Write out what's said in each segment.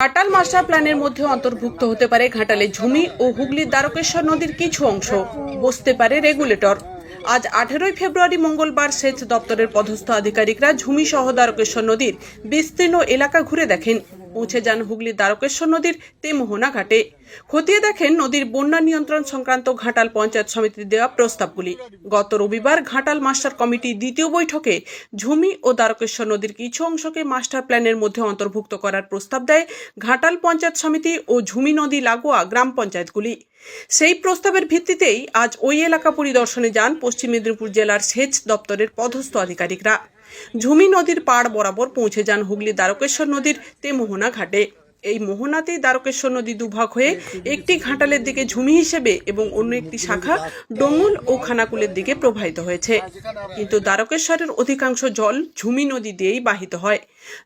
Ghatal master প্ল্যানের মধ্যে অন্তর্ভুক্ত হতে পারে ঘাটালে ঝুমি ও হুগলির দ্বারকেশ্বর নদীর কিছু অংশ। বসতে পারে রেগুলেটর। আজ আঠেরোই ফেব্রুয়ারি মঙ্গলবার সেচ দপ্তরের পদস্থ আধিকারিকরা ঝুমি সহ দ্বারকেশ্বর নদীর বিস্তীর্ণ এলাকা ঘুরে দেখেন। পৌঁছে যান হুগলির দ্বারকেশ্বর নদীর তেমোহনা ঘাটে। খতিয়ে দেখেন নদীর বন্যা নিয়ন্ত্রণ সংক্রান্ত ঘাটাল পঞ্চায়েত সমিতির দেওয়া প্রস্তাবগুলি। গত রবিবার ঘাটাল মাস্টার কমিটির দ্বিতীয় বৈঠকে ঝুমি ও দ্বারকেশ্বর নদীর কিছু অংশকে মাস্টার প্ল্যানের মধ্যে অন্তর্ভুক্ত করার প্রস্তাব দেয় ঘাটাল পঞ্চায়েত সমিতি ও ঝুমি নদী লাগোয়া গ্রাম পঞ্চায়েতগুলি। সেই প্রস্তাবের ভিত্তিতেই আজ ওই এলাকা পরিদর্শনে যান পশ্চিম মেদিনীপুর জেলার সেচ দপ্তরের পদস্থ আধিকারিকরা। ঝুমি নদীর পাড় বরাবর পৌঁছে যান হুগলি দ্বারকেশ্বর নদীর তেমোহনা ঘাটে। এই মোহনাতেই দ্বারকেশ্বর নদী দুভাগ হয়ে একটি ঘাটালের দিকে ঝুমি হিসেবে এবং অন্য একটি শাখা ডোঙ্গল ও খানাকুলের দিকে প্রবাহিত হয়েছে। কিন্তু দ্বারকেশ্বরের অধিকাংশ জল ঝুমি নদী দিয়েই বাহিত হয়।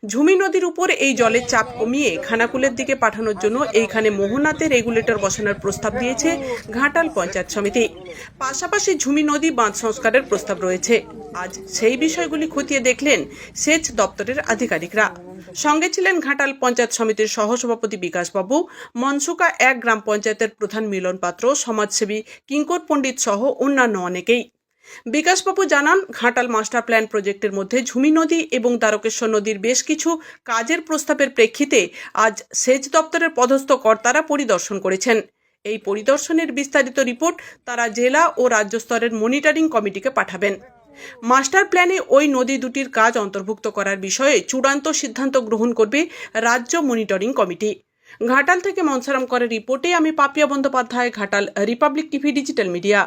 ঝুমি নদীর উপর এই জলের চাপ কমিয়ে খানাকুলের দিকে পাঠানোর জন্য এইখানে মোহনাতে রেগুলেটর বসানোর প্রস্তাব দিয়েছে ঘাটাল পঞ্চায়েত সমিতি। পাশাপাশি ঝুমি নদী বাঁধ সংস্কারের প্রস্তাব রয়েছে। আজ সেই বিষয়গুলি খতিয়ে দেখলেন সেচ দপ্তরের আধিকারিকরা। সঙ্গে ছিলেন ঘাটাল পঞ্চায়েত সমিতির সহসভাপতি বিকাশবাবু মনসুকা এক গ্রাম পঞ্চায়েতের প্রধান মিলন পাত্র, সমাজসেবী কিঙ্কর পণ্ডিত সহ অন্যান্য অনেকেই। বিকাশবাবু জানান, ঘাটাল মাস্টার প্ল্যান প্রজেক্টের মধ্যে ঝুমি নদী এবং দ্বারকেশ্বর নদীর বেশ কিছু কাজের প্রস্তাবের প্রেক্ষিতে আজ সেচ দপ্তরের পদস্থ কর্তারা পরিদর্শন করেছেন। এই পরিদর্শনের বিস্তারিত রিপোর্ট তারা জেলা ও রাজ্য স্তরের মনিটরিং কমিটিকে পাঠাবেন। মাস্টার প্ল্যানে ওই নদী দুটির কাজ অন্তর্ভুক্ত করার বিষয়ে চূড়ান্ত সিদ্ধান্ত গ্রহণ করবে রাজ্য মনিটরিং কমিটি। ঘাটাল থেকে মনসারাম করে রিপোর্টে আমি Papiya Bandyopadhyay, Ghatal, Republic TV, digital media.